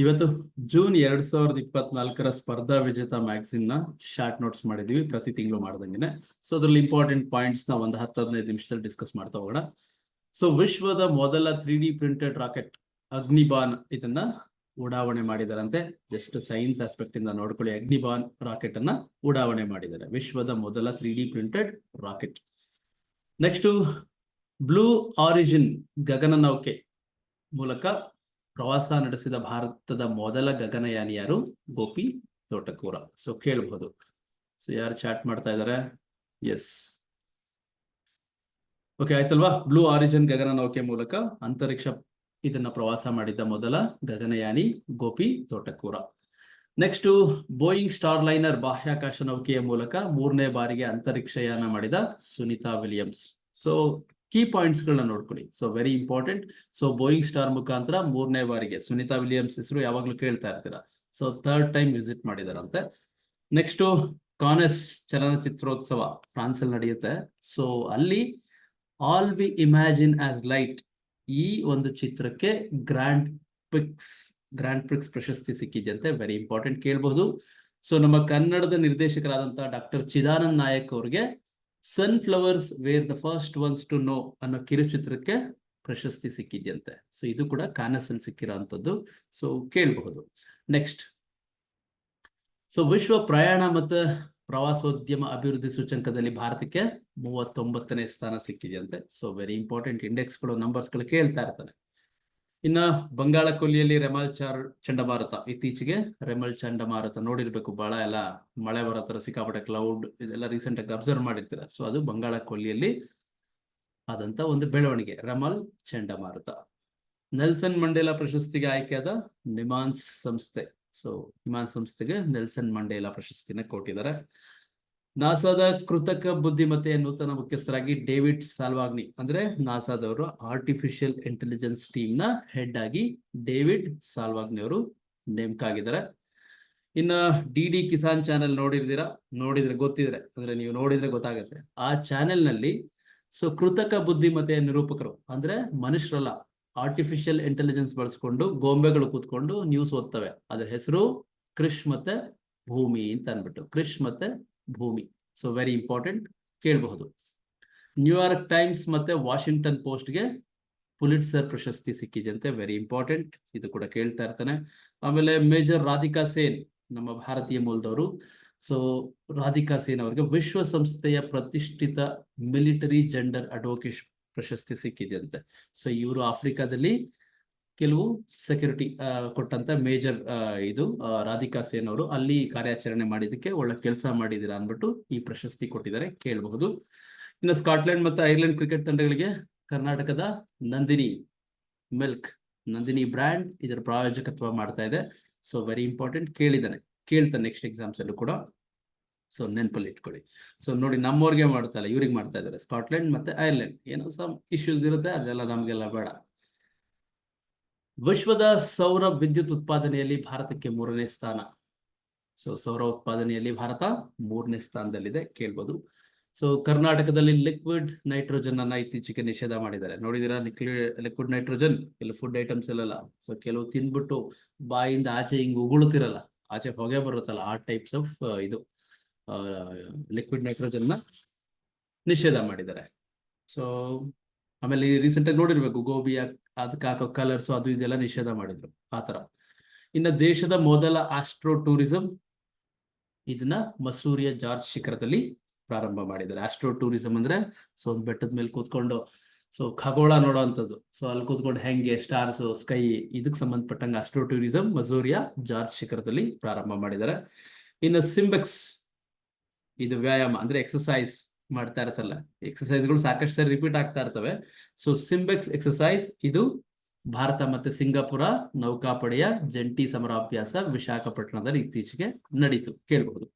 ಇವತ್ತು ಜೂನ್ ಎರಡ್ ಸಾವಿರದ ಇಪ್ಪತ್ನಾಲ್ಕರ ಸ್ಪರ್ಧಾ ವಿಜೇತ ಮ್ಯಾಗ್ಸಿನ್ನ ಶಾರ್ಟ್ ನೋಟ್ಸ್ ಮಾಡಿದೀವಿ ಪ್ರತಿ ತಿಂಗಳು ಮಾಡ್ದಂಗೆ ಸೊ ಅದ್ರಲ್ಲಿ ಇಂಪಾರ್ಟೆಂಟ್ ಪಾಯಿಂಟ್ಸ್ನ ಒಂದು ಹತ್ತು ಹದಿನೈದು ನಿಮಿಷದಲ್ಲಿ ಡಿಸ್ಕಸ್ ಮಾಡ್ತಾ ಹೋಗೋಣ. ಸೊ ವಿಶ್ವದ ಮೊದಲ three D printed rocket Agnibaan ಇದನ್ನ ಉಡಾವಣೆ ಮಾಡಿದಾರಂತೆ. ಜಸ್ಟ್ ಸೈನ್ಸ್ ಆಸ್ಪೆಕ್ಟ್ ಇಂದ ನೋಡ್ಕೊಳ್ಳಿ, ಅಗ್ನಿಬಾನ್ ರಾಕೆಟ್ ಅನ್ನ ಉಡಾವಣೆ ಮಾಡಿದ್ದಾರೆ. ವಿಶ್ವದ ಮೊದಲ three D printed rocket next Blue Origin ಗಗನನೌಕೆ ಮೂಲಕ ಪ್ರವಾಸ ನಡೆಸಿದ ಭಾರತದ ಮೊದಲ ಗಗನಯಾನಿ ಯಾರು? ಗೋಪಿ ತೋಟಕೂರ. ಸೊ ಕೇಳಬಹುದು ಸೊ ಯಾರು ಚಾಟ್ ಮಾಡ್ತಾ ಇದ್ದಾರೆ ಎಸ್ ಓಕೆ ಆಯ್ತಲ್ವಾ? ಬ್ಲೂ ಆರಿಜಿನ್ ಗಗನನೌಕೆ ಮೂಲಕ ಅಂತರಿಕ್ಷ ಇದನ್ನ ಪ್ರವಾಸ ಮಾಡಿದ್ದ ಮೊದಲ ಗಗನಯಾನಿ Gopi Thotakura. Next Boeing Starliner ಬಾಹ್ಯಾಕಾಶ ನೌಕೆಯ ಮೂಲಕ ಮೂರನೇ ಬಾರಿಗೆ ಅಂತರಿಕ್ಷಯಾನ ಮಾಡಿದ Sunita Williams. So key points ಗಳನ್ನ ನೋಡ್ಕೊಳ್ಳಿ. So very important so Boeing star ಮುಖಾಂತರ ಮೂರನೇ ಬಾರಿಗೆ, ಸುನಿತಾ ವಿಲಿಯಮ್ಸ್ ಹೆಸರು ಯಾವಾಗ್ಲೂ ಕೇಳ್ತಾ ಇರ್ತೀರಾ. ಸೊ ಥರ್ಡ್ ಟೈಮ್ ವಿಸಿಟ್ ಮಾಡಿದಾರಂತೆ. ನೆಕ್ಸ್ಟ್ ಕಾನೆಸ್ ಚಲನಚಿತ್ರೋತ್ಸವ ಫ್ರಾನ್ಸ್ ಅಲ್ಲಿ ನಡೆಯುತ್ತೆ. ಸೊ ಅಲ್ಲಿ all we imagine as light ಈ ಒಂದು ಚಿತ್ರಕ್ಕೆ ಗ್ರ್ಯಾಂಡ್ ಪಿಕ್ಸ್ ಗ್ರ್ಯಾಂಡ್ ಪ್ರಿಕ್ಸ್ ಪ್ರಶಸ್ತಿ ಸಿಕ್ಕಿದ್ಯಂತೆ. ವೆರಿ ಇಂಪಾರ್ಟೆಂಟ್ ಕೇಳಬಹುದು ಸೊ ನಮ್ಮ ಕನ್ನಡದ ನಿರ್ದೇಶಕರಾದಂತಹ ಡಾಕ್ಟರ್ ಚಿದಾನಂದ್ ನಾಯಕ್ ಅವ್ರಿಗೆ sunflowers were the first ones to know ಅನ್ನೋ ಕಿರುಚಿತ್ರಕ್ಕೆ ಪ್ರಶಸ್ತಿ ಸಿಕ್ಕಿದ್ಯಂತೆ. ಸೊ ಇದು ಕೂಡ ಕಾನಸಲ್ಲಿ ಸಿಕ್ಕಿರೋಂಥದ್ದು. ಸೊ ಕೇಳಬಹುದು. ನೆಕ್ಸ್ಟ್ ಸೊ ವಿಶ್ವ ಪ್ರಯಾಣ ಮತ್ತು ಪ್ರವಾಸೋದ್ಯಮ ಅಭಿವೃದ್ಧಿ ಸೂಚಂಕದಲ್ಲಿ ಭಾರತಕ್ಕೆ ಮೂವತ್ತೊಂಬತ್ತನೇ ಸ್ಥಾನ ಸಿಕ್ಕಿದೆಯಂತೆ. ಸೊ ವೆರಿ ಇಂಪಾರ್ಟೆಂಟ್ ಇಂಡೆಕ್ಸ್ಗಳು ನಂಬರ್ಸ್ಗಳು ಕೇಳ್ತಾ ಇರ್ತಾನೆ ಇನ್ನ ಬಂಗಾಳ ಕೊಲ್ಲಿಯಲ್ಲಿ ರೆಮಲ್ ಚಾರ್ ಚಂಡಮಾರುತ. ಇತ್ತೀಚೆಗೆ ರೆಮಲ್ ಚಂಡಮಾರುತ ನೋಡಿರ್ಬೇಕು. ಬಹಳ ಎಲ್ಲ ಮಳೆ ಬರೋ ತರ ಸಿಕ್ಕಾಪಟ್ಟೆ ಕ್ಲೌಡ್ ಇದೆಲ್ಲ ರೀಸೆಂಟ್ ಆಗಿ ಅಬ್ಸರ್ವ್ ಮಾಡಿರ್ತೀರ. ಸೊ ಅದು ಬಂಗಾಳ ಕೊಲ್ಲಿಯಲ್ಲಿ ಆದಂತ ಒಂದು ಬೆಳವಣಿಗೆ. ರೆಮಲ್ ಚಂಡಮಾರುತ. ನೆಲ್ಸನ್ ಮಂಡೇಲಾ ಪ್ರಶಸ್ತಿಗೆ ಆಯ್ಕೆಯಾದ ನಿಮಾನ್ಸ್ ಸಂಸ್ಥೆ. ಸೊ ನಿಮಾನ್ಸ್ ಸಂಸ್ಥೆಗೆ ನೆಲ್ಸನ್ ಮಂಡೇಲಾ ಪ್ರಶಸ್ತಿನ ಕೊಟ್ಟಿದ್ದಾರೆ. ನಾಸಾದ ಕೃತಕ ಬುದ್ಧಿಮತ್ತೆಯ ನೂತನ ಮುಖ್ಯಸ್ಥರಾಗಿ ಡೇವಿಡ್ ಸಾಲ್ವಾಗ್ನಿ. ಅಂದ್ರೆ ನಾಸಾದವರು ಆರ್ಟಿಫಿಷಿಯಲ್ ಇಂಟೆಲಿಜೆನ್ಸ್ ಟೀಮ್ನ ಹೆಡ್ ಆಗಿ ಡೇವಿಡ್ ಸಾಲ್ವಾಗ್ನಿ ಅವರು ನೇಮಕ ಆಗಿದ್ದಾರೆ ಇನ್ನ ಡಿ ಡಿ ಕಿಸಾನ್ ಚಾನೆಲ್ ನೋಡಿರ್ತೀರಾ? ನೋಡಿದ್ರೆ ಗೊತ್ತಿದ್ರೆ. ಅಂದ್ರೆ ನೀವು ನೋಡಿದ್ರೆ ಗೊತ್ತಾಗುತ್ತೆ. ಆ ಚಾನೆಲ್ನಲ್ಲಿ ಸೊ ಕೃತಕ ಬುದ್ಧಿಮತ್ತೆಯ ನಿರೂಪಕರು, ಅಂದ್ರೆ ಮನುಷ್ಯರಲ್ಲ ಆರ್ಟಿಫಿಷಿಯಲ್ ಇಂಟೆಲಿಜೆನ್ಸ್ ಬಳಸ್ಕೊಂಡು ಗೊಂಬೆಗಳು ಕೂತ್ಕೊಂಡು ನ್ಯೂಸ್ ಓದ್ತವೆ. ಅದ್ರ ಹೆಸರು ಕೃಷ್ ಮತ್ತೆ ಭೂಮಿ ಅಂತ ಅನ್ಬಿಟ್ಟು. ಕೃಷ್ ಮತ್ತೆ ಭೂಮಿ. ಸೊ ವೆರಿ ಇಂಪಾರ್ಟೆಂಟ್ ಕೇಳಬಹುದು. ನ್ಯೂಯಾರ್ಕ್ ಟೈಮ್ಸ್ ಮತ್ತೆ ವಾಷಿಂಗ್ಟನ್ ಪೋಸ್ಟ್ಗೆ ಪುಲಿಟ್ಸರ್ ಪ್ರಶಸ್ತಿ ಸಿಕ್ಕಿದೆಯಂತೆ ವೆರಿ ಇಂಪಾರ್ಟೆಂಟ್ ಇದು ಕೂಡ ಕೇಳ್ತಾ ಇರ್ತಾನೆ. ಆಮೇಲೆ ಮೇಜರ್ ರಾಧಿಕಾ ಸೇನ್, ನಮ್ಮ ಭಾರತೀಯ ಮೂಲದವರು. ಸೊ ರಾಧಿಕಾ ಸೇನ್ ಅವರಿಗೆ ವಿಶ್ವಸಂಸ್ಥೆಯ ಪ್ರತಿಷ್ಠಿತ ಮಿಲಿಟರಿ ಜೆಂಡರ್ ಅಡ್ವೊಕೇಶ್ ಪ್ರಶಸ್ತಿ ಸಿಕ್ಕಿದೆಯಂತೆ ಸೊ ಇವರು ಆಫ್ರಿಕಾದಲ್ಲಿ ಕೆಲವು ಸೆಕ್ಯೂರಿಟಿ ಕೊಟ್ಟಂತ ಮೇಜರ್ ಇದು ರಾಧಿಕಾ ಸೇನ್ ಅವರು ಅಲ್ಲಿ ಕಾರ್ಯಾಚರಣೆ ಮಾಡಿದಕ್ಕೆ ಒಳ್ಳೆ ಕೆಲಸ ಮಾಡಿದಿರ ಅಂದ್ಬಿಟ್ಟು ಈ ಪ್ರಶಸ್ತಿ ಕೊಟ್ಟಿದ್ದಾರೆ. ಕೇಳಬಹುದು. ಇನ್ನು ಸ್ಕಾಟ್ಲೆಂಡ್ ಮತ್ತು ಐರ್ಲೆಂಡ್ ಕ್ರಿಕೆಟ್ ತಂಡಗಳಿಗೆ ಕರ್ನಾಟಕದ ನಂದಿನಿ ಮಿಲ್ಕ್, ನಂದಿನಿ ಬ್ರ್ಯಾಂಡ್ ಇದರ ಪ್ರಾಯೋಜಕತ್ವ ಮಾಡ್ತಾ ಇದೆ. ಸೊ ವೆರಿ ಇಂಪಾರ್ಟೆಂಟ್ ಕೇಳಿದ್ದಾನೆ. ಕೇಳ್ತಾನೆ ನೆಕ್ಸ್ಟ್ ಎಕ್ಸಾಮ್ಸ್ ಅಲ್ಲೂ ಕೂಡ. ಸೊ ನೆನಪಲ್ಲಿ ಇಟ್ಕೊಳ್ಳಿ. ಸೊ ನೋಡಿ ನಮ್ಮವ್ರಿಗೆ ಮಾಡ್ತಾ ಇಲ್ಲ, ಇವ್ರಿಗೆ ಮಾಡ್ತಾ ಇದ್ದಾರೆ. ಸ್ಕಾಟ್ಲೆಂಡ್ ಮತ್ತೆ ಐರ್ಲೆಂಡ್. ಏನೋ ಸಮ್ ಇಶ್ಯೂಸ್ ಇರುತ್ತೆ, ಅದೆಲ್ಲ ನಮಗೆಲ್ಲ ಬೇಡ. ವಿಶ್ವದ ಸೌರ ವಿದ್ಯುತ್ ಉತ್ಪಾದನೆಯಲ್ಲಿ ಭಾರತಕ್ಕೆ ಮೂರನೇ ಸ್ಥಾನ. ಸೊ ಸೌರ ಉತ್ಪಾದನೆಯಲ್ಲಿ ಭಾರತ ಮೂರನೇ ಸ್ಥಾನದಲ್ಲಿದೆ, ಕೇಳ್ಬೋದು. ಸೊ ಕರ್ನಾಟಕದಲ್ಲಿ ಲಿಕ್ವಿಡ್ ನೈಟ್ರೋಜನ್ ಅನ್ನ ಇತ್ತೀಚೆಗೆ ನಿಷೇಧ ಮಾಡಿದ್ದಾರೆ. ನೋಡಿದಿರಾ ಲಿಕ್ವಿಡ್ ನೈಟ್ರೋಜನ್ ಇಲ್ಲಿ ಫುಡ್ ಐಟಮ್ಸ್ ಎಲ್ಲ ಸೊ ಕೆಲವು ತಿಂದ್ಬಿಟ್ಟು ಬಾಯಿಂದ ಆಚೆ ಹಿಂಗ್ ಉಗುಳುತ್ತಿರಲ್ಲ ಆಚೆ ಹೊಗೆ ಬರುತ್ತಲ್ಲ, ಆ ಟೈಪ್ಸ್ ಆಫ್ ಇದು ಲಿಕ್ವಿಡ್ ನೈಟ್ರೋಜನ್ನ ನಿಷೇಧ ಮಾಡಿದ್ದಾರೆ. ಸೊ ಆಮೇಲೆ ರೀಸೆಂಟ್ ಆಗಿ ನೋಡಿರ್ಬೇಕು, ಗೋಬಿ ಅದಕ್ಕೆ ಹಾಕೋ ಕಲರ್ಸ್ ಅದು ಇದೆಲ್ಲ ನಿಷೇಧ ಮಾಡಿದ್ರು ಥರ. ಇನ್ನು ದೇಶದ ಮೊದಲ ಆಸ್ಟ್ರೋ ಟೂರಿಸಂ ಇದನ್ನ ಮಸೂರಿಯ ಜಾರ್ಜ್ ಶಿಖರದಲ್ಲಿ ಪ್ರಾರಂಭ ಮಾಡಿದ್ದಾರೆ. ಆಸ್ಟ್ರೋ ಟೂರಿಸಂ ಅಂದ್ರೆ ಸೊ ಒಂದು ಬೆಟ್ಟದ ಮೇಲೆ ಕೂತ್ಕೊಂಡು, ಸೊ ಖಗೋಳ ನೋಡೋವಂಥದ್ದು ಸೊ ಅಲ್ಲಿ ಕೂತ್ಕೊಂಡು ಹೆಂಗೆ ಸ್ಟಾರ್ಸ್ ಸ್ಕೈ ಇದಕ್ಕೆ ಸಂಬಂಧಪಟ್ಟಂಗೆ ಆಸ್ಟ್ರೋ ಟೂರಿಸಂ ಮಸೂರಿಯ ಜಾರ್ಜ್ ಶಿಖರದಲ್ಲಿ ಪ್ರಾರಂಭ ಮಾಡಿದ್ದಾರೆ. ಇನ್ನು ಸಿಂಬೆಕ್ಸ್ ಇದು ವ್ಯಾಯಾಮ ಅಂದ್ರೆ ಎಕ್ಸಸೈಸ್ ಮಾಡ್ತಾ ಇರ್ತಲ್ಲ ಎಕ್ಸಸೈಸ್ಗಳು ಸಾಕಷ್ಟು ಸರಿ ರಿಪೀಟ್ ಆಗ್ತಾ ಇರ್ತವೆ. ಸೊ ಸಿಂಬೆಕ್ಸ್ ಎಕ್ಸಸೈಸ್ ಇದು ಭಾರತ ಮತ್ತೆ ಸಿಂಗಾಪುರ ನೌಕಾಪಡೆಯ ಜಂಟಿ ಸಮರಾಭ್ಯಾಸ ವಿಶಾಖಪಟ್ಟಣದಲ್ಲಿ ಇತ್ತೀಚೆಗೆ ನಡೀತು. ಕೇಳಬಹುದು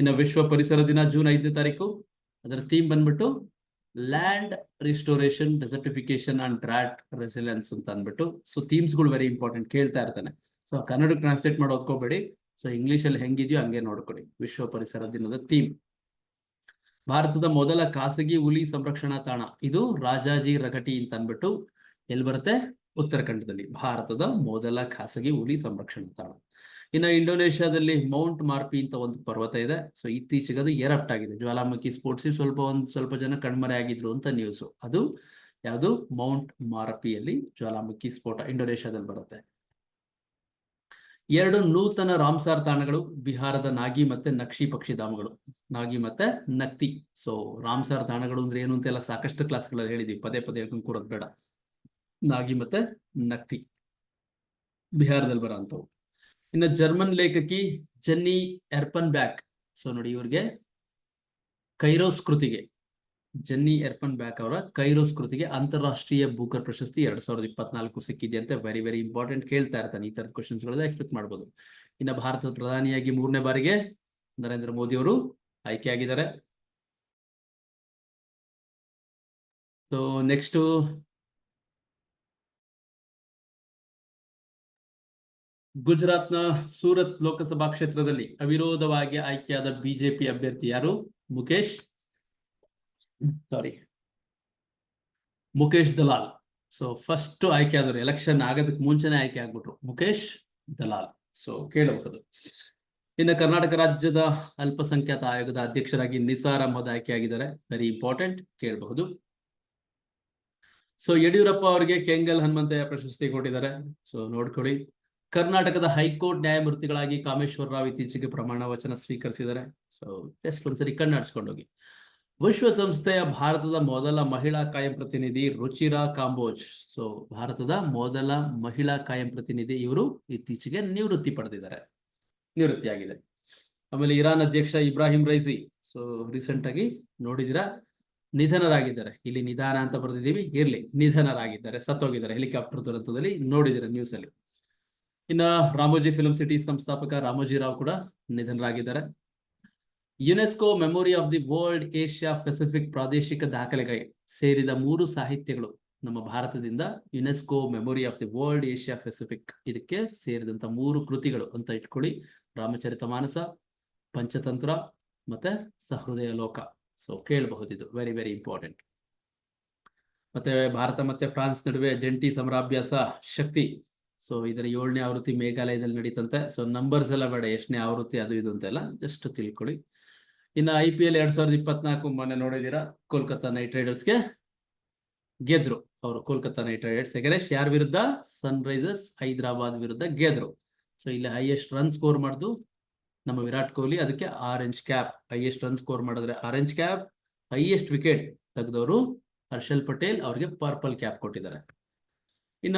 ಇನ್ನು ವಿಶ್ವ ಪರಿಸರ ದಿನ ಜೂನ್ ಐದನೇ ತಾರೀಕು. ಅದರ ಥೀಮ್ ಬಂದ್ಬಿಟ್ಟು land restoration desertification and drought resilience ಅಂತ ಅಂದ್ಬಿಟ್ಟು. ಸೊ ಥೀಮ್ಸ್ಗಳು ವೆರಿ ಇಂಪಾರ್ಟೆಂಟ್ ಕೇಳ್ತಾ ಇರ್ತಾನೆ. ಸೊ ಕನ್ನಡ ಟ್ರಾನ್ಸ್ಲೇಟ್ ಮಾಡಿ ಓದ್ಕೋಬೇಡಿ ಸೊ ಇಂಗ್ಲಿಷ್ ಅಲ್ಲಿ ಹೆಂಗಿದೆಯೋ ಹಂಗೆ ನೋಡ್ಕೊಳ್ಳಿ. ವಿಶ್ವ ಪರಿಸರ ದಿನದ ಥೀಮ್ ಭಾರತದ ಮೊದಲ ಖಾಸಗಿ ಹುಲಿ ಸಂರಕ್ಷಣಾ ತಾಣ. ಇದು ರಾಜಾಜಿ ರಗಟಿ ಅಂತ ಅಂದ್ಬಿಟ್ಟು ಎಲ್ಲಿ ಬರುತ್ತೆ? ಉತ್ತರಾಖಂಡದಲ್ಲಿ. ಭಾರತದ ಮೊದಲ ಖಾಸಗಿ ಹುಲಿ ಸಂರಕ್ಷಣಾ ತಾಣ. ಇನ್ನು ಇಂಡೋನೇಷ್ಯಾದಲ್ಲಿ ಮೌಂಟ್ ಮಾರ್ಪಿ ಅಂತ ಒಂದು ಪರ್ವತ ಇದೆ. ಸೊ ಇತ್ತೀಚೆಗೆ ಅದು ಎರಪ್ಟ್ ಆಗಿದೆ. ಜ್ವಾಲಾಮುಖಿ ಸ್ಫೋಟಿಸಿ ಸ್ವಲ್ಪ ಒಂದು ಸ್ವಲ್ಪ ಜನ ಕಣ್ಮರೆ ಆಗಿದ್ರು ಅಂತ ನ್ಯೂಸ್ ಅದು ಯಾವುದು? ಮೌಂಟ್ ಮಾರ್ಪಿಯಲ್ಲಿ ಜ್ವಾಲಾಮುಖಿ ಸ್ಫೋಟ ಇಂಡೋನೇಷ್ಯಾದಲ್ಲಿ ಬರುತ್ತೆ. ಎರಡು ನೂತನ ರಾಮ್ಸಾರ್ ತಾಣಗಳು, ಬಿಹಾರದ ನಾಗಿ ಮತ್ತೆ ನಕ್ಷಿ ಪಕ್ಷಿಧಾಮಗಳು ನಾಗಿ ಮತ್ತೆ ನಕ್ತಿ. ಸೊ ರಾಮ್ಸಾರ್ ತಾಣಗಳು ಅಂದ್ರೆ ಏನು ಅಂತೆಲ್ಲ ಸಾಕಷ್ಟು ಕ್ಲಾಸ್ಗಳಲ್ಲಿ ಹೇಳಿದ್ವಿ. ಪದೇ ಪದೇ ಹೇಳ್ಕೊಂಡು ಬೇಡ. ನಾಗಿ ಮತ್ತೆ ನಕ್ತಿ. ಬಿಹಾರದಲ್ಲಿ ಬರೋ ಅಂಥವು ಇನ್ನು ಜರ್ಮನ್ ಲೇಖಕಿ ಜೆನ್ನಿ ಎರ್ಪನ್ ಬ್ಯಾಕ್ ಸೊ ನೋಡಿ ಇವ್ರಿಗೆ ಕೈರೋಸ್ ಕೃತಿಗೆ. ಜೆನ್ನಿ ಎರ್ಪನ್ ಬ್ಯಾಕ್ ಅವರ ಕೈರೋಸ್ ಕೃತಿಗೆ ಅಂತಾರಾಷ್ಟ್ರೀಯ ಬೂಕರ್ ಪ್ರಶಸ್ತಿ ಎರಡ್ ಸಾವಿರದ ಇಪ್ಪತ್ನಾಲ್ಕು ಸಿಕ್ಕಿದೆ ಅಂತ ವೆರಿ ವೆರಿ ಇಂಪಾರ್ಟೆಂಟ್ ಕೇಳ್ತಾ ಇರ್ತಾನೆ ಈ ತರದ ಕ್ವಶನ್ಸ್ ಎಕ್ಸ್ಪೆಕ್ಟ್ ಮಾಡ್ಬೋದು. ಇನ್ನು ಭಾರತದ ಪ್ರಧಾನಿಯಾಗಿ ಮೂರನೇ ಬಾರಿಗೆ ನರೇಂದ್ರ ಮೋದಿ ಅವರು ಆಯ್ಕೆಯಾಗಿದ್ದಾರೆ ಸೊ ನೆಕ್ಸ್ಟ್ ಗುಜರಾತ್ನ ಸೂರತ್ ಲೋಕಸಭಾ ಕ್ಷೇತ್ರದಲ್ಲಿ ಅವಿರೋಧವಾಗಿ ಆಯ್ಕೆಯಾದ ಬಿಜೆಪಿ ಅಭ್ಯರ್ಥಿ ಯಾರು? Mukesh sorry Mukesh Dalal. So first ಆಯ್ಕೆ ಆದರು ಎಲೆಕ್ಷನ್ ಆಗೋದಕ್ಕೆ ಮುಂಚೆನೆ ಆಯ್ಕೆ ಆಗ್ಬಿಟ್ರು ಮುಖೇಶ್ ದಲಾಲ್. ಸೊ ಕೇಳಬಹುದು. ಇನ್ನು ಕರ್ನಾಟಕ ರಾಜ್ಯದ ಅಲ್ಪಸಂಖ್ಯಾತ ಆಯೋಗದ ಅಧ್ಯಕ್ಷರಾಗಿ ನಿಸಾರ್ ಅಹಮದ್ ಆಯ್ಕೆ ಆಗಿದ್ದಾರೆ ವೆರಿ ಇಂಪಾರ್ಟೆಂಟ್ ಕೇಳಬಹುದು. ಸೊ ಯಡಿಯೂರಪ್ಪ ಅವರಿಗೆ ಕೆಂಗಲ್ ಹನುಮಂತಯ್ಯ ಪ್ರಶಸ್ತಿ ಕೊಟ್ಟಿದ್ದಾರೆ. ಸೊ ನೋಡ್ಕೊಳ್ಳಿ. ಕರ್ನಾಟಕದ ಹೈಕೋರ್ಟ್ ನ್ಯಾಯಮೂರ್ತಿಗಳಾಗಿ ಕಾಮೇಶ್ವರ ರಾವ್ ಇತ್ತೀಚೆಗೆ ಪ್ರಮಾಣ ವಚನ ಸ್ವೀಕರಿಸಿದ್ದಾರೆ. ಸೊ ಜಸ್ಟ್ ಒಂದ್ಸರಿ ಕಣ್ಣಾಡಿಸ್ಕೊಂಡೋಗಿ. ವಿಶ್ವಸಂಸ್ಥೆಯ ಭಾರತದ ಮೊದಲ ಮಹಿಳಾ ಕಾಯಂ ಪ್ರತಿನಿಧಿ ರುಚಿರಾ ಕಾಂಬೋಜ್. ಸೊ ಭಾರತದ ಮೊದಲ ಮಹಿಳಾ ಕಾಯಂ ಪ್ರತಿನಿಧಿ ಇವರು ಇತ್ತೀಚೆಗೆ ನಿವೃತ್ತಿ ಪಡೆದಿದ್ದಾರೆ. ನಿವೃತ್ತಿಯಾಗಿದೆ. ಆಮೇಲೆ ಇರಾನ್ ಅಧ್ಯಕ್ಷ ಇಬ್ರಾಹಿಂ ರೈಸಿ. ಸೊ ರೀಸೆಂಟ್ ಆಗಿ ನೋಡಿದಿರಾ ನಿಧನರಾಗಿದ್ದಾರೆ. ಇಲ್ಲಿ ನಿಧಾನ ಅಂತ ಬರೆದಿದ್ದೀವಿ, ಇರ್ಲಿ, ನಿಧನರಾಗಿದ್ದಾರೆ, ಸತ್ತೋಗಿದ್ದಾರೆ. ಹೆಲಿಕಾಪ್ಟರ್ ದುರಂತದಲ್ಲಿ ನೋಡಿದಿರ ನ್ಯೂಸ್ ಅಲ್ಲಿ. ಇನ್ನ ರಾಮೋಜಿ ಫಿಲಂ ಸಿಟಿ ಸಂಸ್ಥಾಪಕ ರಾಮೋಜಿ ರಾವ್ ಕೂಡ ನಿಧನರಾಗಿದ್ದಾರೆ. UNESCO memory of the world, Asia, Pacific, ಪ್ರಾದೇಶಿಕ ದಾಖಲೆಗಳಿಗೆ ಸೇರಿದ ಮೂರು ಸಾಹಿತ್ಯಗಳು ನಮ್ಮ ಭಾರತದಿಂದ. UNESCO memory of the world, Asia, Pacific ಇದಕ್ಕೆ ಸೇರಿದಂತ ಮೂರು ಕೃತಿಗಳು ಅಂತ ಇಟ್ಕೊಳ್ಳಿ. ರಾಮಚರಿತ ಮಾನಸ, ಪಂಚತಂತ್ರ ಮತ್ತೆ ಸಹೃದಯ ಲೋಕ. ಸೊ ಕೇಳಬಹುದು ಇದು ವೆರಿ ವೆರಿ ಇಂಪಾರ್ಟೆಂಟ್ ಮತ್ತೆ ಭಾರತ ಮತ್ತೆ ಫ್ರಾನ್ಸ್ ನಡುವೆ ಜಂಟಿ ಸಮರಾಭ್ಯಾಸ ಶಕ್ತಿ. ಸೊ ಇದರ ಏಳನೇ ಆವೃತ್ತಿ ಮೇಘಾಲಯದಲ್ಲಿ ನಡೀತಂತೆ. ಸೊ ನಂಬರ್ಸ್ ಎಲ್ಲ ಬೇಡ. ಎಷ್ಟನೇ ಆವೃತ್ತಿ ಅದು ಇದು ಅಂತೆಲ್ಲ ಜಸ್ಟ್ ತಿಳ್ಕೊಳ್ಳಿ. ಇನ್ನು ಐ ಪಿ ಎಲ್ ಎರಡ್ ಸಾವಿರದ ಇಪ್ಪತ್ನಾಲ್ಕು ಮೊನ್ನೆ ನೋಡಿದೀರಾ ಕೋಲ್ಕತ್ತಾ ನೈಟ್ ರೈಡರ್ಸ್ಗೆ ಗೆದ್ರು ಅವರು ಕೋಲ್ಕತ್ತಾ ನೈಟ್ ರೈಡರ್ಸ್. ಎಗರೇಶ್ ಯಾರ ವಿರುದ್ಧ? ಸನ್ ರೈಸರ್ಸ್ ಹೈದರಾಬಾದ್ ವಿರುದ್ಧ ಗೆದ್ರು. ಸೊ ಇಲ್ಲಿ ಹೈಯೆಸ್ಟ್ ರನ್ ಸ್ಕೋರ್ ಮಾಡಿದ್ದು ನಮ್ಮ ವಿರಾಟ್ ಕೊಹ್ಲಿ. ಅದಕ್ಕೆ orange cap highest run score ಮಾಡಿದ್ರೆ ಆರೆಂಜ್ ಕ್ಯಾಪ್ ಹೈಯೆಸ್ಟ್ ವಿಕೆಟ್ ತೆಗೆದವರು ಹರ್ಷಲ್ ಪಟೇಲ್ ಅವ್ರಿಗೆ ಪರ್ಪಲ್ ಕ್ಯಾಪ್ ಕೊಟ್ಟಿದ್ದಾರೆ. ಇನ್ನ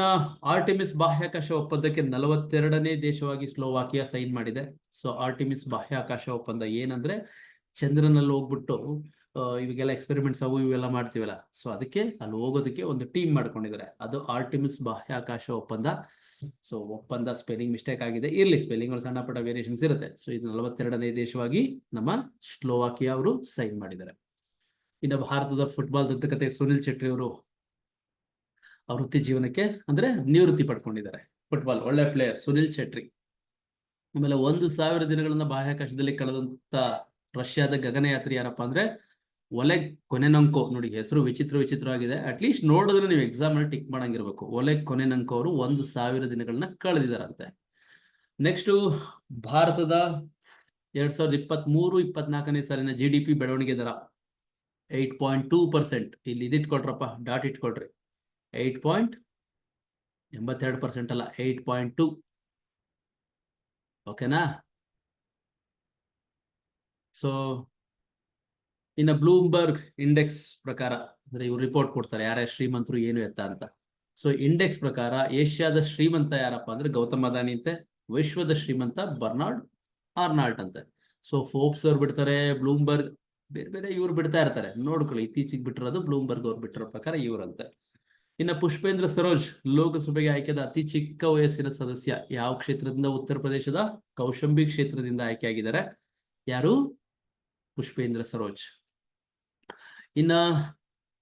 ಆರ್ಟಿಮಿಸ್ ಬಾಹ್ಯಾಕಾಶ ಒಪ್ಪಂದಕ್ಕೆ ನಲವತ್ತೆರಡನೇ ದೇಶವಾಗಿ ಸ್ಲೋವಾಕಿಯಾ ಸೈನ್ ಮಾಡಿದೆ. ಸೊ ಆರ್ಟಿಮಿಸ್ ಬಾಹ್ಯಾಕಾಶ ಒಪ್ಪಂದ ಏನಂದ್ರೆ ಚಂದ್ರನಲ್ಲಿ ಹೋಗ್ಬಿಟ್ಟು ಇವಾಗೆಲ್ಲ ಎಕ್ಸ್ಪೆರಿಮೆಂಟ್ಸ್ ಅವು ಇವೆಲ್ಲ ಮಾಡ್ತೀವಲ್ಲ ಸೊ ಅದಕ್ಕೆ ಅಲ್ಲಿ ಹೋಗೋದಕ್ಕೆ ಒಂದು ಟೀಮ್ ಮಾಡ್ಕೊಂಡಿದ್ದಾರೆ. ಅದು ಆರ್ಟಿಮಿಸ್ ಬಾಹ್ಯಾಕಾಶ ಒಪ್ಪಂದ. ಸೊ ಒಪ್ಪಂದ ಸ್ಪೆಲ್ಲಿಂಗ್ ಮಿಸ್ಟೇಕ್ ಆಗಿದೆ. ಇರಲಿ ಸ್ಪೆಲ್ಲಿಂಗ್ ಸಣ್ಣ ಪುಟ್ಟ ವೇರಿಯೇಷನ್ಸ್ ಇರುತ್ತೆ. ಸೊ ಇದು ನಲವತ್ತೆರಡನೇ ದೇಶವಾಗಿ ನಮ್ಮ ಸ್ಲೋವಾಕಿಯಾ ಅವರು ಸೈನ್ ಮಾಡಿದ್ದಾರೆ. ಇನ್ನು ಭಾರತದ ಫುಟ್ಬಾಲ್ ದಂತಕತೆ ಸುನಿಲ್ ಚೆಟ್ರಿ ಅವರು ವೃತ್ತಿ ಜೀವನಕ್ಕೆ ಅಂದ್ರೆ ನಿವೃತ್ತಿ ಪಡ್ಕೊಂಡಿದ್ದಾರೆ. ಫುಟ್ಬಾಲ್ ಒಳ್ಳೆ ಪ್ಲೇಯರ್ ಸುನಿಲ್ ಶೆಟ್ರಿ ಆಮೇಲೆ ಒಂದು ಸಾವಿರ ದಿನಗಳನ್ನ ಬಾಹ್ಯಾಕಾಶದಲ್ಲಿ ಕಳೆದಂತ ರಷ್ಯಾದ ಗಗನಯಾತ್ರಿ ಯಾರಪ್ಪ ಅಂದ್ರೆ ಒಲೆಗ್ ಕೊನೆನಂಕೋ, ನೋಡಿ ಹೆಸರು ವಿಚಿತ್ರ ವಿಚಿತ್ರವಾಗಿದೆ. ಅಟ್ಲೀಸ್ಟ್ ನೋಡಿದ್ರೆ ನೀವು ಎಕ್ಸಾಮ್ ಅಲ್ಲಿ ಟಿಕ್ ಮಾಡಂಗಿರ್ಬೇಕು. ಒಲೆಗ್ ಕೊನೆನಂಕೋ ಅವರು ಒಂದು ಸಾವಿರ ದಿನಗಳನ್ನ ಕಳೆದಿದಾರಂತೆ ನೆಕ್ಸ್ಟ್ ಭಾರತದ ಎರಡ್ ಸಾವಿರದ ಇಪ್ಪತ್ತ್ ಮೂರು ಇಪ್ಪತ್ನಾಲ್ಕನೇ ಸಾಲಿನ ಜಿ ಡಿ ಪಿ ಬೆಳವಣಿಗೆ ದರ ಏಟ್ ಪಾಯಿಂಟ್ ಟೂ ಪರ್ಸೆಂಟ್ ಇಲ್ಲಿ ಇದಿಟ್ಕೊಳ್ರಪ್ಪ ಡಾಟ್ ಇಟ್ಕೊಳ್ರಿ ಏಟ್ ಪಾಯಿಂಟ್ ಎಂಬತ್ತೆರಡು ಪರ್ಸೆಂಟ್ ಅಲ್ಲ ಏಟ್ ಪಾಯಿಂಟ್ ಟೂ ಓಕೆನಾ ಸೊ ಇನ್ನು ಬ್ಲೂಮ್ಬರ್ಗ್ ಇಂಡೆಕ್ಸ್ ಪ್ರಕಾರ, ಅಂದ್ರೆ ಇವ್ರು ರಿಪೋರ್ಟ್ ಕೊಡ್ತಾರೆ ಯಾರ ಶ್ರೀಮಂತರು ಏನು ಎತ್ತ ಅಂತ. ಸೊ ಇಂಡೆಕ್ಸ್ ಪ್ರಕಾರ ಏಷ್ಯಾದ ಶ್ರೀಮಂತ ಯಾರಪ್ಪ ಅಂದ್ರೆ ಗೌತಮ್ ಅದಾನಿ ಅಂತೆ, ವಿಶ್ವದ ಶ್ರೀಮಂತ ಬರ್ನಾರ್ಡ್ ಆರ್ನಾಲ್ಡ್ ಅಂತೆ. ಸೊ ಫೋಪ್ಸ್ ಅವ್ರು ಬಿಡ್ತಾರೆ, ಬ್ಲೂಮ್ಬರ್ಗ್, ಬೇರೆ ಬೇರೆ ಇವ್ರು ಬಿಡ್ತಾ ಇರ್ತಾರೆ. ನೋಡ್ಕೊಳ್ಳಿ, ಇತ್ತೀಚೆಗೆ ಬಿಟ್ಟಿರೋದು ಬ್ಲೂಮ್ಬರ್ಗ್ ಅವ್ರು ಬಿಟ್ಟಿರೋ ಪ್ರಕಾರ ಇವ್ರಂತೆ ಇನ್ನ ಪುಷ್ಪೇಂದ್ರ ಸರೋಜ್, ಲೋಕಸಭೆಗೆ ಆಯ್ಕೆದ ಅತಿ ಚಿಕ್ಕ ವಯಸ್ಸಿನ ಸದಸ್ಯ, ಯಾವ ಕ್ಷೇತ್ರದಿಂದ ಉತ್ತರ ಪ್ರದೇಶದ ಕೌಶಂಬಿ ಕ್ಷೇತ್ರದಿಂದ ಆಯ್ಕೆಯಾಗಿದ್ದಾರೆ ಯಾರು? ಪುಷ್ಪೇಂದ್ರ ಸರೋಜ್. ಇನ್ನ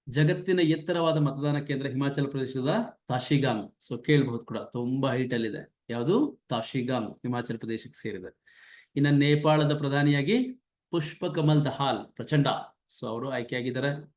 ಜಗತ್ತಿನ ಎತ್ತರವಾದ ಮತದಾನ ಕೇಂದ್ರ ಹಿಮಾಚಲ ಪ್ರದೇಶದ ತಾಶಿಗಾಂಗ್ ಸೊ ಕೇಳಬಹುದು ಕೂಡ, ತುಂಬಾ ಹೈಟ್ ಅಲ್ಲಿದೆ. ಯಾವುದು? ತಾಶಿಗಾಂಗ್ ಹಿಮಾಚಲ ಪ್ರದೇಶಕ್ಕೆ ಸೇರಿದೆ. ಇನ್ನ ನೇಪಾಳದ ಪ್ರಧಾನಿಯಾಗಿ ಪುಷ್ಪ ಕಮಲ್ ದಹಾಲ್, ಪ್ರಚಂಡ. ಸೊ ಅವರು ಆಯ್ಕೆಯಾಗಿದ್ದಾರೆ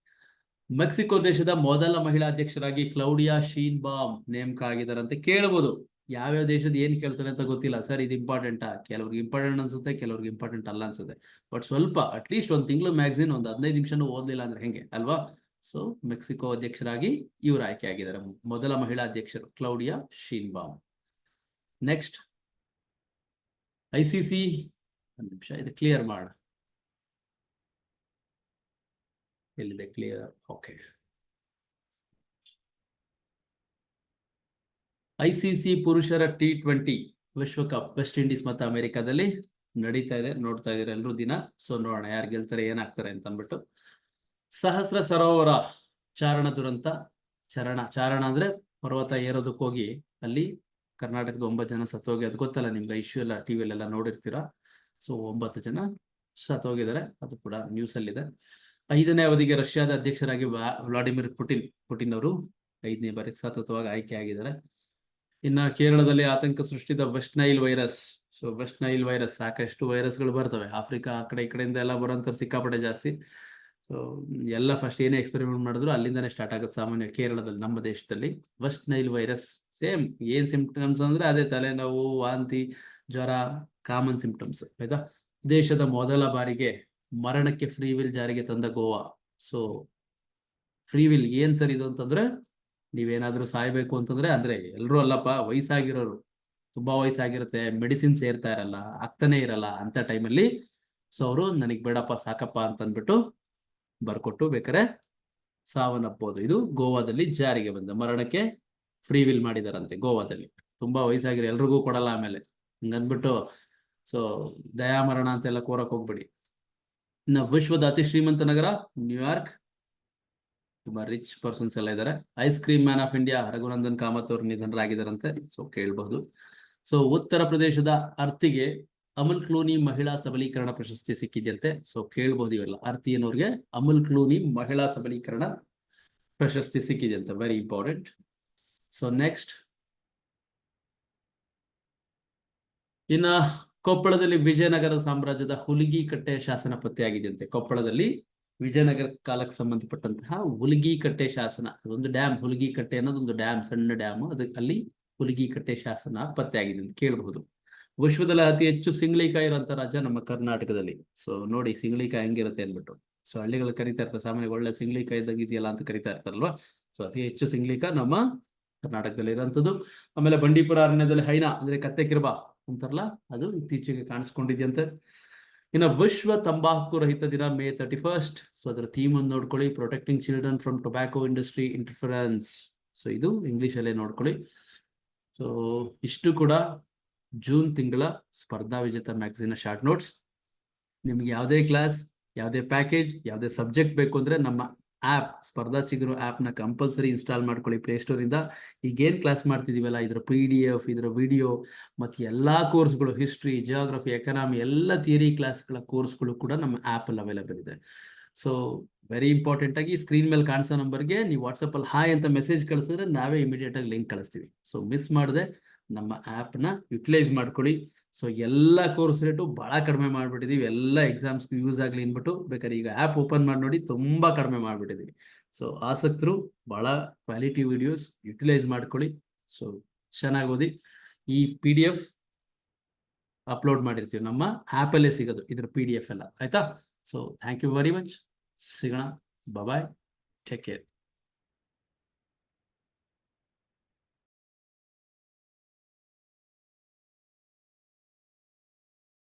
ಮೆಕ್ಸಿಕೋ ದೇಶದ ಮೊದಲ ಮಹಿಳಾ ಅಧ್ಯಕ್ಷರಾಗಿ ಕ್ಲೌಡಿಯಾ ಶೀನ್ ಬಾಮ್ ನೇಮಕ ಆಗಿದ್ದಾರೆ ಅಂತ ಕೇಳಬಹುದು ಯಾವ್ಯಾವ ದೇಶದ ಏನ್ ಕೇಳ್ತಾರೆ ಅಂತ ಗೊತ್ತಿಲ್ಲ. ಸರ್, ಇದು ಇಂಪಾರ್ಟೆಂಟಾ ಕೆಲವ್ರಿಗೆ ಇಂಪಾರ್ಟೆಂಟ್ ಅನ್ಸುತ್ತೆ, ಕೆಲವ್ರಿಗೆ ಇಂಪಾರ್ಟೆಂಟ್ ಅಲ್ಲ ಅನ್ಸುತ್ತೆ. ಬಟ್ ಸ್ವಲ್ಪ ಅಟ್ಲೀಸ್ಟ್ ಒಂದು ತಿಂಗಳು ಮ್ಯಾಗ್ಝಿನ್ ಒಂದು ಹದಿನೈದು ನಿಮಿಷನೂ ಓದ್ಲಿಲ್ಲ ಅಂದ್ರೆ ಹೆಂಗೆ, ಅಲ್ವಾ? ಸೊ ಮೆಕ್ಸಿಕೋ ಅಧ್ಯಕ್ಷರಾಗಿ ಇವರು ಆಯ್ಕೆ ಆಗಿದ್ದಾರೆ. ಮೊದಲ ಮಹಿಳಾ ಅಧ್ಯಕ್ಷರು Claudia Sheinbaum. Next I C ಒಂದು ನಿಮಿಷ, ಇದು ಕ್ಲಿಯರ್ ಮಾಡ. ಎಲ್ಲಿದೆ clear okay I C C ಪುರುಷರ ಟಿ ಟ್ವೆಂಟಿ ವಿಶ್ವಕಪ್ ವೆಸ್ಟ್ ಇಂಡೀಸ್ ಮತ್ತು ಅಮೆರಿಕಾದಲ್ಲಿ ನಡೀತಾ ಇದೆ, ನೋಡ್ತಾ ಇದ್ದಾರೆ ಎಲ್ಲರೂ ದಿನ. ಸೊ ನೋಡೋಣ ಯಾರು ಗೆಲ್ತಾರೆ, ಏನಾಗ್ತಾರೆ ಅಂತ ಅಂದ್ಬಿಟ್ಟು ಸಹಸ್ರ ಸರೋವರ ಚಾರಣ ದುರಂತ, ಚರಣ, ಚಾರಣ ಅಂದ್ರೆ ಪರ್ವತ ಏರೋದಕ್ಕೆ ಹೋಗಿ ಅಲ್ಲಿ ಕರ್ನಾಟಕದ ಒಂಬತ್ತು ಜನ ಸತ್ತೋಗಿ, ಅದು ಗೊತ್ತಲ್ಲ ನಿಮ್ಗೆ ಇಶ್ಯೂ ಎಲ್ಲ, ಟಿ ವಿಲೆಲ್ಲ ನೋಡಿರ್ತೀರಾ. ಸೊ ಒಂಬತ್ತು ಜನ ಸತ್ತೋಗಿದ್ದಾರೆ, ಅದು ಕೂಡ ನ್ಯೂಸ್ ಅಲ್ಲಿದೆ. ಐದನೇ ಅವಧಿಗೆ ರಷ್ಯಾದ ಅಧ್ಯಕ್ಷರಾಗಿ ವ್ಲಾ- ವ್ಲಾಡಿಮಿರ್ ಪುಟಿನ್ ಪುಟಿನ್ ಅವರು ಐದನೇ ಬಾರಿಗೆ ಸತತವಾಗಿ ಆಯ್ಕೆ ಆಗಿದ್ದಾರೆ. ಇನ್ನ ಕೇರಳದಲ್ಲಿ ಆತಂಕ ಸೃಷ್ಟಿದ West Nile virus so West Nile virus ಸಾಕಷ್ಟು ವೈರಸ್ಗಳು ಬರ್ತವೆ. ಆಫ್ರಿಕಾ ಆ ಕಡೆ ಈ ಕಡೆಯಿಂದ ಎಲ್ಲ ಬರೋಂಥ ಸಿಕ್ಕಾಪಟ್ಟೆ ಜಾಸ್ತಿ. ಸೊ ಎಲ್ಲ ಫಸ್ಟ್ ಏನೇ ಎಕ್ಸ್ಪೆರಿಮೆಂಟ್ ಮಾಡಿದ್ರು ಅಲ್ಲಿಂದಾನೇ ಸ್ಟಾರ್ಟ್ ಆಗುತ್ತೆ ಸಾಮಾನ್ಯ ಕೇರಳದಲ್ಲಿ, ನಮ್ಮ ದೇಶದಲ್ಲಿ. ವೆಸ್ಟ್ ನೈಲ್ ವೈರಸ್ ಸೇಮ್ ಏನ್ ಸಿಂಪ್ಟಮ್ಸ್ ಅಂದ್ರೆ ಅದೇ ತಲೆನೋವು, ವಾಂತಿ, ಜ್ವರ ಕಾಮನ್ ಸಿಂಪ್ಟಮ್ಸ್ ಆಯ್ತಾ? ದೇಶದ ಮೊದಲ ಬಾರಿಗೆ ಮರಣಕ್ಕೆ ಫ್ರೀ ವಿಲ್ ಜಾರಿಗೆ ತಂದ ಗೋವಾ. ಸೊ ಫ್ರೀ ವಿಲ್ ಏನ್ ಸರ್ ಇದು ಅಂತಂದ್ರೆ ನೀವೇನಾದ್ರೂ ಸಾಯ್ಬೇಕು ಅಂತಂದ್ರೆ ಅಂದ್ರೆ ಎಲ್ರು ಅಲ್ಲಪ್ಪ ವಯಸ್ಸಾಗಿರೋರು, ತುಂಬಾ ವಯಸ್ಸಾಗಿರುತ್ತೆ, ಮೆಡಿಸಿನ್ ಸೇರ್ತಾ ಇರಲ್ಲ, ಆಗ್ತಾನೆ ಇರಲ್ಲ ಅಂತ ಟೈಮಲ್ಲಿ ಸೊ ಅವರು ನನಗ್ ಬೇಡಪ್ಪ, ಸಾಕಪ್ಪ ಅಂತ ಅಂದ್ಬಿಟ್ಟು ಬರ್ಕೊಟ್ಟು ಬೇಕಾರೆ ಸಾವನ್ನಪ್ಪೋದು. ಇದು ಗೋವಾದಲ್ಲಿ ಜಾರಿಗೆ ಬಂದ ಮರಣಕ್ಕೆ ಫ್ರೀ ವಿಲ್ ಮಾಡಿದಾರಂತೆ ಗೋವಾದಲ್ಲಿ. ತುಂಬಾ ವಯಸ್ಸಾಗಿರೋ ಎಲ್ರಿಗೂ ಕೊಡಲ್ಲ ಆಮೇಲೆ. ಹಂಗಂದ್ಬಿಟ್ಟು ಸೊ ದಯಾಮರಣ ಅಂತೆಲ್ಲ ಕೋರಕ್ ಹೋಗ್ಬೇಡಿ. ಇನ್ನು ವಿಶ್ವದ ಅತಿ ಶ್ರೀಮಂತ ನಗರ, ನ್ಯೂಯಾರ್ಕ್ ತುಂಬಾ ರಿಚ್ ಪರ್ಸನ್ಸ್ ಎಲ್ಲ ಇದ್ದಾರೆ ice cream man of India Raghunandan Kamath ಅವರು ನಿಧನರಾಗಿದ್ದಾರಂತೆ ಸೊ ಕೇಳಬಹುದು. ಸೊ ಉತ್ತರ ಪ್ರದೇಶದ ಅರ್ತಿಗೆ ಅಮುಲ್ ಕ್ಲೂನಿ ಮಹಿಳಾ ಸಬಲೀಕರಣ ಪ್ರಶಸ್ತಿ ಸಿಕ್ಕಿದೆಯಂತೆ ಸೊ ಕೇಳಬಹುದು ಇವೆಲ್ಲ. ಅರ್ತಿ ಅನ್ನೋರ್ಗೆ ಅಮುಲ್ ಕ್ಲೂನಿ ಮಹಿಳಾ ಸಬಲೀಕರಣ ಪ್ರಶಸ್ತಿ ಸಿಕ್ಕಿದೆಯಂತೆ ವೆರಿ ಇಂಪಾರ್ಟೆಂಟ್ ಸೊ ನೆಕ್ಸ್ಟ್ ಇನ್ನ ಕೊಪ್ಪಳದಲ್ಲಿ ವಿಜಯನಗರ ಸಾಮ್ರಾಜ್ಯದ ಹುಲಿಗಿ ಕಟ್ಟೆ ಶಾಸನ ಪತ್ತೆಯಾಗಿದೆಯಂತೆ, ಕೊಪ್ಪಳದಲ್ಲಿ. ವಿಜಯನಗರ ಕಾಲಕ್ಕೆ ಸಂಬಂಧಪಟ್ಟಂತಹ ಹುಲಿಗಿ ಕಟ್ಟೆ ಶಾಸನ, ಅದೊಂದು ಡ್ಯಾಮ್ ಹುಲಿಗಿ ಕಟ್ಟೆ ಅನ್ನೋದೊಂದು ಡ್ಯಾಮ್ ಸಣ್ಣ ಡ್ಯಾಮ್ ಅದಕ್ಕೆ ಅಲ್ಲಿ ಹುಲಿಗಿ ಕಟ್ಟೆ ಶಾಸನ ಪತ್ತೆಯಾಗಿದೆ ಅಂತ ಕೇಳಬಹುದು. ವಿಶ್ವದಲ್ಲಿ ಅತಿ ಹೆಚ್ಚು ಸಿಂಗ್ಳಿಕಾಯಿ ಇರುವಂತ ರಾಜ್ಯ ನಮ್ಮ ಕರ್ನಾಟಕದಲ್ಲಿ. ಸೊ ನೋಡಿ ಸಿಂಗ್ಳಿಕಾಯಿ ಹೆಂಗಿರುತ್ತೆ ಅಂದ್ಬಿಟ್ಟು. ಸೊ ಹಳ್ಳಿಗಳು ಕರಿತಾ ಇರ್ತಾರೆ ಸಾಮಾನ್ಯ ಒಳ್ಳೆ ಸಿಂಗ್ಳಿಕಾಯಿ ಇದೆಯಲ್ಲ ಅಂತ ಕರಿತಾ ಇರ್ತಾರಲ್ವಾ? ಸೊ ಅತಿ ಹೆಚ್ಚು ಸಿಂಗ್ಳಿಕಾಯಿ ನಮ್ಮ ಕರ್ನಾಟಕದಲ್ಲಿ ಇರೋಂಥದ್ದು ಆಮೇಲೆ ಬಂಡೀಪುರ ಅರಣ್ಯದಲ್ಲಿ ಹೈನಾ, ಅಂದ್ರೆ ಕತ್ತೆ ಕಿರ್ಬಾ ಅಂತಾರಲ್ಲ, ಅದು ಇತ್ತೀಚೆಗೆ ಕಾಣಿಸ್ಕೊಂಡಿದ್ಯಂತೆ. ಇನ್ನು ವಿಶ್ವ ತಂಬಾಕು ರಹಿತ ದಿನ ಮೇ ತರ್ಟಿ ಫಸ್ಟ್ ಸೊ ಅದರ ಥೀಮ್ ಅನ್ನು ನೋಡ್ಕೊಳ್ಳಿ. Protecting children from tobacco industry interference so ಇದು ಇಂಗ್ಲಿಷ್ ಅಲ್ಲೇ ನೋಡ್ಕೊಳ್ಳಿ. ಸೊ ಇಷ್ಟು ಕೂಡ ಜೂನ್ ತಿಂಗಳ ಸ್ಪರ್ಧಾ ವಿಜೇತ ಮ್ಯಾಗ್ಝಿನ್ ಶಾರ್ಟ್ ನೋಟ್ಸ್ ನಿಮ್ಗೆ ಯಾವುದೇ ಕ್ಲಾಸ್ ಯಾವುದೇ ಪ್ಯಾಕೇಜ್ ಯಾವುದೇ ಸಬ್ಜೆಕ್ಟ್ ಬೇಕು ಅಂದರೆ ನಮ್ಮ ಆ್ಯಪ್ ಸ್ಪರ್ಧಾ ಚಿಗುರು ಆ್ಯಪ್ನ ಕಂಪಲ್ಸರಿ ಇನ್ಸ್ಟಾಲ್ ಮಾಡ್ಕೊಳ್ಳಿ ಪ್ಲೇಸ್ಟೋರಿಂದ ಈಗೇನು ಕ್ಲಾಸ್ ಮಾಡ್ತಿದೀವಲ್ಲ, ಇದರ ಪಿ ಡಿ ಎಫ್ ಇದರ ವಿಡಿಯೋ ಮತ್ತು ಎಲ್ಲ ಕೋರ್ಸ್ಗಳು ಹಿಸ್ಟ್ರಿ ಜಿಯೋಗ್ರಫಿ ಎಕನಾಮಿ ಎಲ್ಲ ಥಿಯರಿ ಕ್ಲಾಸ್ಗಳ ಕೋರ್ಸ್ಗಳು ಕೂಡ ನಮ್ಮ ಆ್ಯಪಲ್ಲಿ ಅವೈಲೇಬಲ್ ಇದೆ. ಸೊ ವೆರಿ ಇಂಪಾರ್ಟೆಂಟ್ ಆಗಿ ಸ್ಕ್ರೀನ್ ಮೇಲೆ ಕಾಣಿಸೋ ನಂಬರ್ಗೆ ನೀವು ವಾಟ್ಸಪ್ಪಲ್ಲಿ ಹಾಯ್ ಅಂತ ಮೆಸೇಜ್ ಕಳಿಸಿದ್ರೆ ನಾವೇ ಇಮಿಡಿಯೇಟ್ ಆಗಿ ಲಿಂಕ್ ಕಳಿಸ್ತೀವಿ. ಸೊ ಮಿಸ್ ಮಾಡದೆ, ನಮ್ಮ ಆ್ಯಪ್ನ ಯುಟಿಲೈಸ್ ಮಾಡ್ಕೊಳ್ಳಿ. ಸೊ ಎಲ್ಲ ಕೋರ್ಸ್ ರೇಟು ಭಾಳ ಕಡಿಮೆ ಮಾಡಿಬಿಟ್ಟಿದ್ದೀವಿ ಎಲ್ಲ ಎಕ್ಸಾಮ್ಸ್ಗೂ ಯೂಸ್ ಆಗಲಿ ಅಂದ್ಬಿಟ್ಟು ಬೇಕಾದ್ರೆ ಈಗ ಆ್ಯಪ್ ಓಪನ್ ಮಾಡಿ ನೋಡಿ ತುಂಬ ಕಡಿಮೆ ಮಾಡಿಬಿಟ್ಟಿದ್ದೀವಿ ಸೊ ಆಸಕ್ತರು ಭಾಳ ಕ್ವಾಲಿಟಿ ವಿಡಿಯೋಸ್ ಯುಟಿಲೈಸ್ ಮಾಡ್ಕೊಳ್ಳಿ. ಸೊ ಚೆನ್ನಾಗಿ ಓದಿ. ಈ ಪಿ ಡಿ ಎಫ್ ಅಪ್ಲೋಡ್ ಮಾಡಿರ್ತೀವಿ. ನಮ್ಮ ಆ್ಯಪಲ್ಲೇ ಸಿಗೋದು ಇದ್ರ ಪಿ ಡಿ ಎಫ್ ಎಲ್ಲ. ಆಯ್ತಾ? So thank you very much ಸಿಗೋಣ. Bye take care